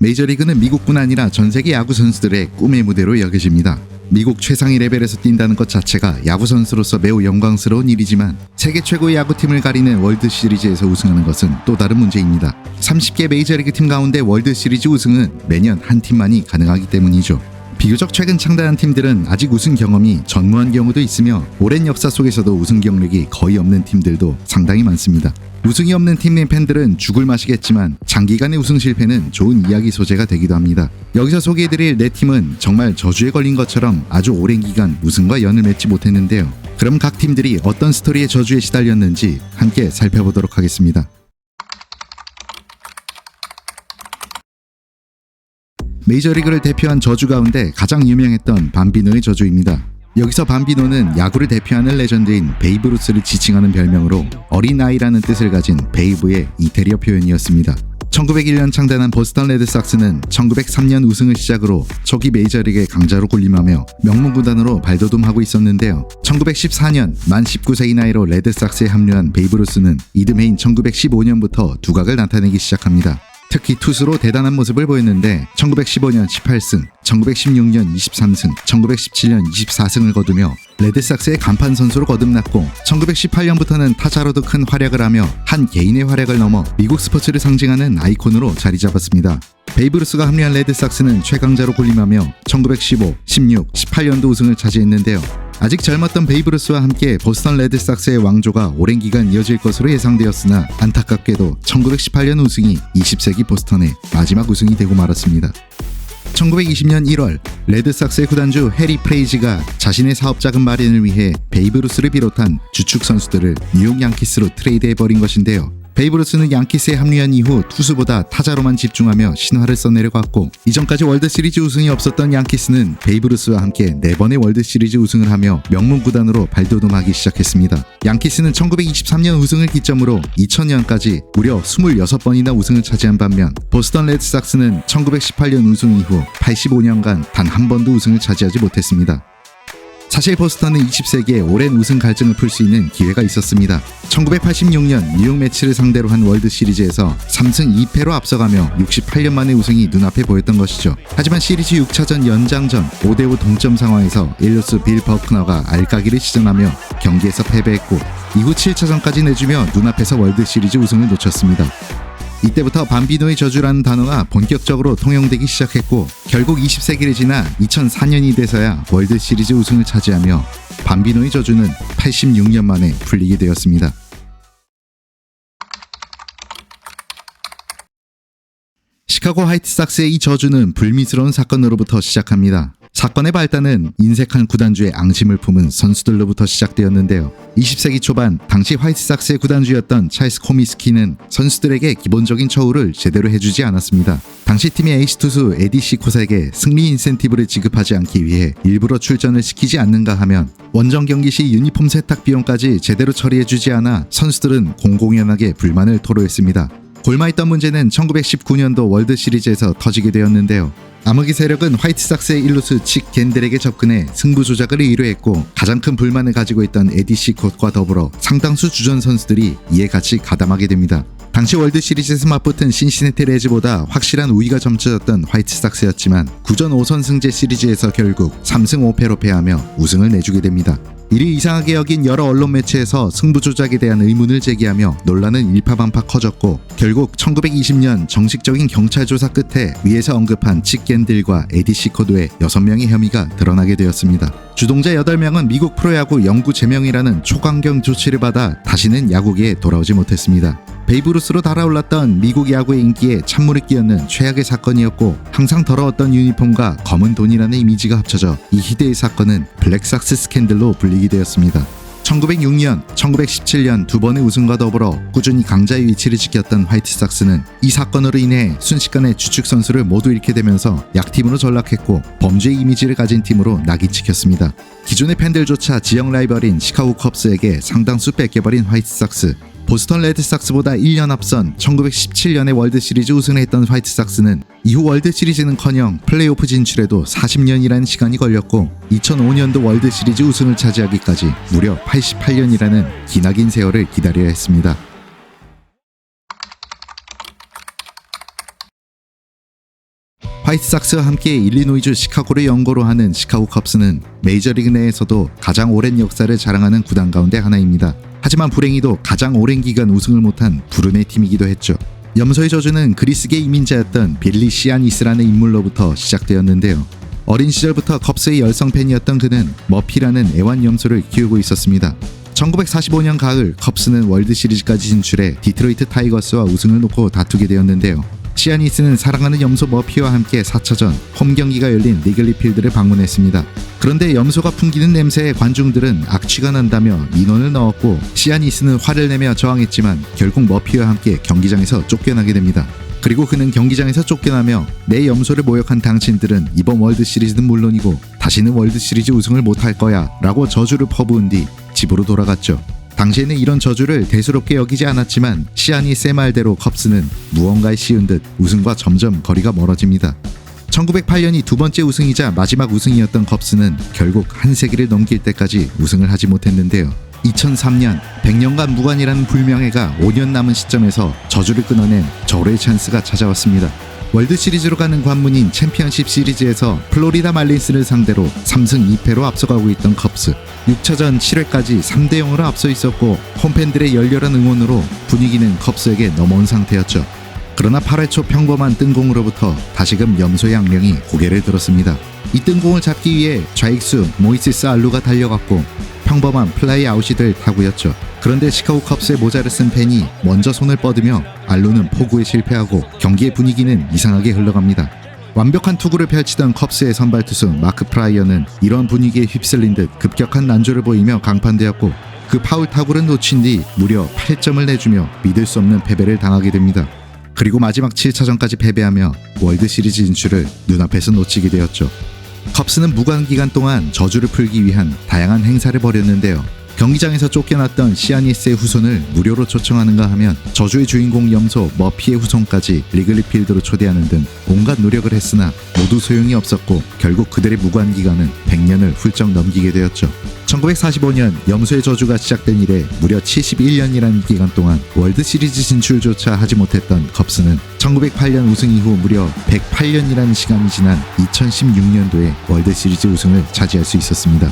메이저리그는 미국뿐 아니라 전 세계 야구 선수들의 꿈의 무대로 여겨집니다. 미국 최상위 레벨에서 뛴다는 것 자체가 야구 선수로서 매우 영광스러운 일이지만 세계 최고의 야구팀을 가리는 월드 시리즈에서 우승하는 것은 또 다른 문제입니다. 30개 메이저리그 팀 가운데 월드 시리즈 우승은 매년 한 팀만이 가능하기 때문이죠. 비교적 최근 창단한 팀들은 아직 우승 경험이 전무한 경우도 있으며 오랜 역사 속에서도 우승 경력이 거의 없는 팀들도 상당히 많습니다. 우승이 없는 팀의 팬들은 죽을 맛이겠지만 장기간의 우승 실패는 좋은 이야기 소재가 되기도 합니다. 여기서 소개해드릴 네 팀은 정말 저주에 걸린 것처럼 아주 오랜 기간 우승과 연을 맺지 못했는데요. 그럼 각 팀들이 어떤 스토리의 저주에 시달렸는지 함께 살펴보도록 하겠습니다. 메이저리그를 대표한 저주 가운데 가장 유명했던 밤비노의 저주입니다. 여기서 밤비노는 야구를 대표하는 레전드인 베이브 루스를 지칭하는 별명으로 어린아이라는 뜻을 가진 베이브의 이태리어 표현이었습니다. 1901년 창단한 보스턴 레드삭스는 1903년 우승을 시작으로 초기 메이저리그의 강자로 군림하며 명문구단으로 발돋움하고 있었는데요. 1914년 만 19세의 나이로 레드삭스에 합류한 베이브 루스는 이듬해인 1915년부터 두각을 나타내기 시작합니다. 특히 투수로 대단한 모습을 보였는데 1915년 18승, 1916년 23승, 1917년 24승을 거두며 레드삭스의 간판 선수로 거듭났고 1918년부터는 타자로도 큰 활약을 하며 한 개인의 활약을 넘어 미국 스포츠를 상징하는 아이콘으로 자리 잡았습니다. 베이브루스가 합류한 레드삭스는 최강자로 군림하며 1915, 16, 18년도 우승을 차지했는데요. 아직 젊었던 베이브루스와 함께 보스턴 레드삭스의 왕조가 오랜 기간 이어질 것으로 예상되었으나 안타깝게도 1918년 우승이 20세기 보스턴의 마지막 우승이 되고 말았습니다. 1920년 1월 레드삭스의 구단주 해리 프레이지가 자신의 사업 자금 마련을 위해 베이브루스를 비롯한 주축 선수들을 뉴욕 양키스로 트레이드해버린 것인데요. 베이브루스는 양키스에 합류한 이후 투수보다 타자로만 집중하며 신화를 써내려갔고 이전까지 월드시리즈 우승이 없었던 양키스는 베이브루스와 함께 네번의 월드시리즈 우승을 하며 명문 구단으로 발돋움하기 시작했습니다. 양키스는 1923년 우승을 기점으로 2000년까지 무려 26번이나 우승을 차지한 반면 보스턴 레드삭스는 1918년 우승 이후 85년간 단 한 번도 우승을 차지하지 못했습니다. 사실 보스턴은 20세기에 오랜 우승 갈증을 풀 수 있는 기회가 있었습니다. 1986년 뉴욕 매치를 상대로 한 월드 시리즈에서 3승 2패로 앞서가며 68년 만의 우승이 눈앞에 보였던 것이죠. 하지만 시리즈 6차전 연장전 5대5 동점 상황에서 일루스 빌 버크너가 알까기를 시전하며 경기에서 패배했고 이후 7차전까지 내주며 눈앞에서 월드 시리즈 우승을 놓쳤습니다. 이때부터 밤비노의 저주라는 단어가 본격적으로 통용되기 시작했고 결국 20세기를 지나 2004년이 돼서야 월드 시리즈 우승을 차지하며 밤비노의 저주는 86년 만에 풀리게 되었습니다. 시카고 화이트삭스의 이 저주는 불미스러운 사건으로부터 시작합니다. 사건의 발단은 인색한 구단주의 앙심을 품은 선수들로부터 시작되었는데요. 20세기 초반 당시 화이트삭스의 구단주였던 찰스 코미스키는 선수들에게 기본적인 처우를 제대로 해주지 않았습니다. 당시 팀의 에이스 투수 에디 시콧에게 승리 인센티브를 지급하지 않기 위해 일부러 출전을 시키지 않는가 하면 원정 경기 시 유니폼 세탁 비용까지 제대로 처리해주지 않아 선수들은 공공연하게 불만을 토로했습니다. 골마있던 문제는 1919년도 월드 시리즈에서 터지게 되었는데요. 암흑의 세력은 화이트삭스의 일루스 칙 겐들에게 접근해 승부 조작을 의뢰했고 가장 큰 불만을 가지고 있던 에디 시 콧과 더불어 상당수 주전 선수들이 이에 같이 가담하게 됩니다. 당시 월드 시리즈에서 맞붙은 신시내티 레즈보다 확실한 우위가 점쳐졌던 화이트삭스였지만 9전 5선 승제 시리즈에서 결국 3승 5패로 패하며 우승을 내주게 됩니다. 이를 이상하게 여긴 여러 언론 매체에서 승부 조작에 대한 의문을 제기하며 논란은 일파만파 커졌고 결국 1920년 정식적인 경찰 조사 끝에 위에서 언급한 칙겐들과 에디 시코드의 6명의 혐의가 드러나게 되었습니다. 주동자 8명은 미국 프로야구 영구 제명이라는 초강경 조치를 받아 다시는 야구계에 돌아오지 못했습니다. 베이브루스로 달아올랐던 미국 야구의 인기에 찬물을 끼얹는 최악의 사건이었고 항상 더러웠던 유니폼과 검은 돈이라는 이미지가 합쳐져 이 희대의 사건은 블랙삭스 스캔들로 불리게 되었습니다. 1906년, 1917년 두 번의 우승과 더불어 꾸준히 강자의 위치를 지켰던 화이트삭스는 이 사건으로 인해 순식간에 주축 선수를 모두 잃게 되면서 약팀으로 전락했고 범죄의 이미지를 가진 팀으로 낙이 찍혔습니다. 기존의 팬들조차 지역 라이벌인 시카고 컵스에게 상당수 뺏겨버린 화이트삭스. 보스턴 레드삭스보다 1년 앞선 1917년에 월드 시리즈 우승을 했던 화이트삭스는 이후 월드 시리즈는커녕 플레이오프 진출에도 40년이라는 시간이 걸렸고 2005년도 월드 시리즈 우승을 차지하기까지 무려 88년이라는 기나긴 세월을 기다려야 했습니다. 화이트삭스와 함께 일리노이주 시카고를 연고로 하는 시카고 컵스는 메이저리그 내에서도 가장 오랜 역사를 자랑하는 구단 가운데 하나입니다. 하지만 불행히도 가장 오랜 기간 우승을 못한 불운의 팀이기도 했죠. 염소의 저주는 그리스계 이민자였던 빌리 시아니스라는 인물로부터 시작되었는데요. 어린 시절부터 컵스의 열성 팬이었던 그는 머피라는 애완 염소를 키우고 있었습니다. 1945년 가을 컵스는 월드 시리즈까지 진출해 디트로이트 타이거스와 우승을 놓고 다투게 되었는데요. 시아니스는 사랑하는 염소 머피와 함께 4차전 홈 경기가 열린 리글리 필드를 방문했습니다. 그런데 염소가 풍기는 냄새에 관중들은 악취가 난다며 민원을 넣었고 시아니스는 화를 내며 저항했지만 결국 머피와 함께 경기장에서 쫓겨나게 됩니다. 그리고 그는 경기장에서 쫓겨나며 내 염소를 모욕한 당신들은 이번 월드 시리즈는 물론이고 다시는 월드 시리즈 우승을 못할 거야 라고 저주를 퍼부은 뒤 집으로 돌아갔죠. 당시에는 이런 저주를 대수롭게 여기지 않았지만 시안이 말대로 컵스는 무언가에 씌운 듯 우승과 점점 거리가 멀어집니다. 1908년이 두 번째 우승이자 마지막 우승이었던 컵스는 결국 한 세기를 넘길 때까지 우승을 하지 못했는데요. 2003년 100년간 무관이라는 불명예가 5년 남은 시점에서 저주를 끊어낸 절호의 찬스가 찾아왔습니다. 월드 시리즈로 가는 관문인 챔피언십 시리즈에서 플로리다 말린스를 상대로 3승 2패로 앞서가고 있던 컵스 6차전 7회까지 3대 0으로 앞서 있었고 홈팬들의 열렬한 응원으로 분위기는 컵스에게 넘어온 상태였죠. 그러나 8회 초 평범한 뜬공으로부터 다시금 염소의 악령이 고개를 들었습니다. 이 뜬공을 잡기 위해 좌익수 모이시스 알루가 달려갔고 평범한 플라이 아웃이 될 타구였죠. 그런데 시카고 컵스의 모자를 쓴 팬이 먼저 손을 뻗으며 알루는 포구에 실패하고 경기의 분위기는 이상하게 흘러갑니다. 완벽한 투구를 펼치던 컵스의 선발 투수 마크 프라이어는 이런 분위기에 휩쓸린 듯 급격한 난조를 보이며 강판되었고 그 파울 타구를 놓친 뒤 무려 8점을 내주며 믿을 수 없는 패배를 당하게 됩니다. 그리고 마지막 7차전까지 패배하며 월드 시리즈 진출을 눈앞에서 놓치게 되었죠. 컵스는 무관 기간 동안 저주를 풀기 위한 다양한 행사를 벌였는데요. 경기장에서 쫓겨났던 시아니스의 후손을 무료로 초청하는가 하면 저주의 주인공 염소 머피의 후손까지 리글리 필드로 초대하는 등 온갖 노력을 했으나 모두 소용이 없었고 결국 그들의 무관 기간은 100년을 훌쩍 넘기게 되었죠. 1945년 염소의 저주가 시작된 이래 무려 71년이라는 기간 동안 월드 시리즈 진출조차 하지 못했던 컵스는 1908년 우승 이후 무려 108년이라는 시간이 지난 2016년도에 월드 시리즈 우승을 차지할 수 있었습니다.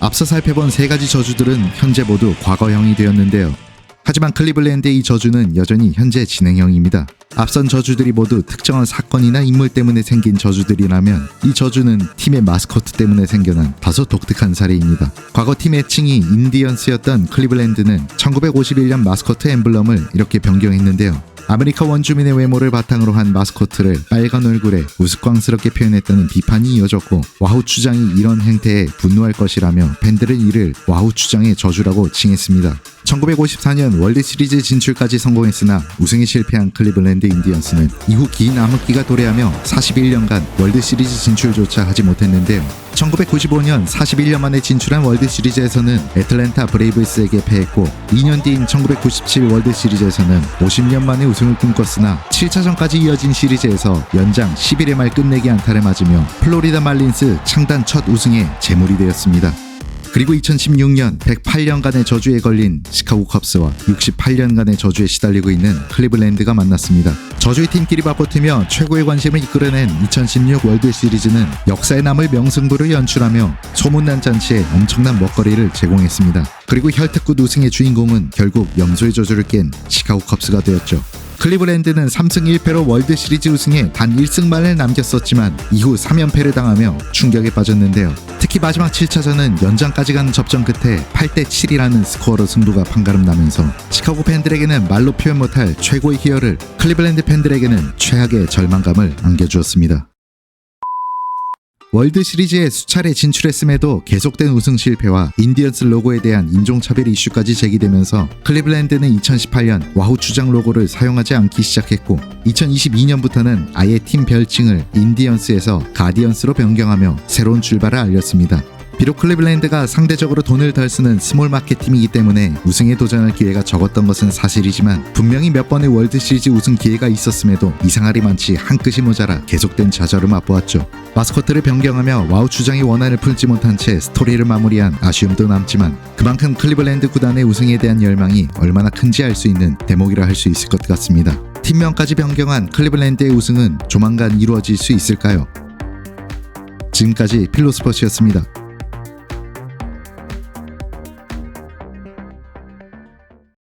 앞서 살펴본 세 가지 저주들은 현재 모두 과거형이 되었는데요. 하지만 클리블랜드의 이 저주는 여전히 현재 진행형입니다. 앞선 저주들이 모두 특정한 사건이나 인물 때문에 생긴 저주들이라면 이 저주는 팀의 마스코트 때문에 생겨난 다소 독특한 사례입니다. 과거 팀 애칭이 인디언스였던 클리블랜드는 1951년 마스코트 엠블럼을 이렇게 변경했는데요. 아메리카 원주민의 외모를 바탕으로 한 마스코트를 빨간 얼굴에 우스꽝스럽게 표현했다는 비판이 이어졌고 와우 추장이 이런 행태에 분노할 것이라며 팬들은 이를 와우 추장의 저주라고 칭했습니다. 1954년 월드 시리즈 진출까지 성공했으나 우승에 실패한 클리블랜드 인디언스는 이후 긴 암흑기가 도래하며 41년간 월드 시리즈 진출조차 하지 못했는데요. 1995년 41년 만에 진출한 월드 시리즈에서는 애틀랜타 브레이브스에게 패했고 2년 뒤인 1997 월드 시리즈에서는 50년 만에 우승을 꿈꿨으나 7차전까지 이어진 시리즈에서 연장 11회 말 끝내기 안타를 맞으며 플로리다 말린스 창단 첫 우승에 재물이 되었습니다. 그리고 2016년 108년간의 저주에 걸린 시카고 컵스와 68년간의 저주에 시달리고 있는 클리블랜드가 만났습니다. 저주의 팀끼리 맞붙으며 최고의 관심을 이끌어낸 2016 월드 시리즈는 역사에 남을 명승부를 연출하며 소문난 잔치에 엄청난 먹거리를 제공했습니다. 그리고 혈특구 우승의 주인공은 결국 염소의 저주를 깬 시카고 컵스가 되었죠. 클리브랜드는 3승 1패로 월드 시리즈 우승에 단 1승만을 남겼었지만 이후 3연패를 당하며 충격에 빠졌는데요. 특히 마지막 7차전은 연장까지 가는 접전 끝에 8대 7이라는 스코어로 승부가 판가름 나면서 시카고 팬들에게는 말로 표현 못할 최고의 희열을 클리블랜드 팬들에게는 최악의 절망감을 안겨주었습니다. 월드 시리즈에 수차례 진출했음에도 계속된 우승 실패와 인디언스 로고에 대한 인종차별 이슈까지 제기되면서 클리블랜드는 2018년 와우 주장 로고를 사용하지 않기 시작했고 2022년부터는 아예 팀 별칭을 인디언스에서 가디언스로 변경하며 새로운 출발을 알렸습니다. 비록 클리블랜드가 상대적으로 돈을 덜 쓰는 스몰 마켓 팀이기 때문에 우승에 도전할 기회가 적었던 것은 사실이지만 분명히 몇 번의 월드 시리즈 우승 기회가 있었음에도 이상하리 많지 한 끗이 모자라 계속된 좌절을 맛보았죠. 마스코트를 변경하며 와우 주장의 원한을 풀지 못한 채 스토리를 마무리한 아쉬움도 남지만 그만큼 클리블랜드 구단의 우승에 대한 열망이 얼마나 큰지 알 수 있는 대목이라 할 수 있을 것 같습니다. 팀명까지 변경한 클리블랜드의 우승은 조만간 이루어질 수 있을까요? 지금까지 필로스포츠였습니다.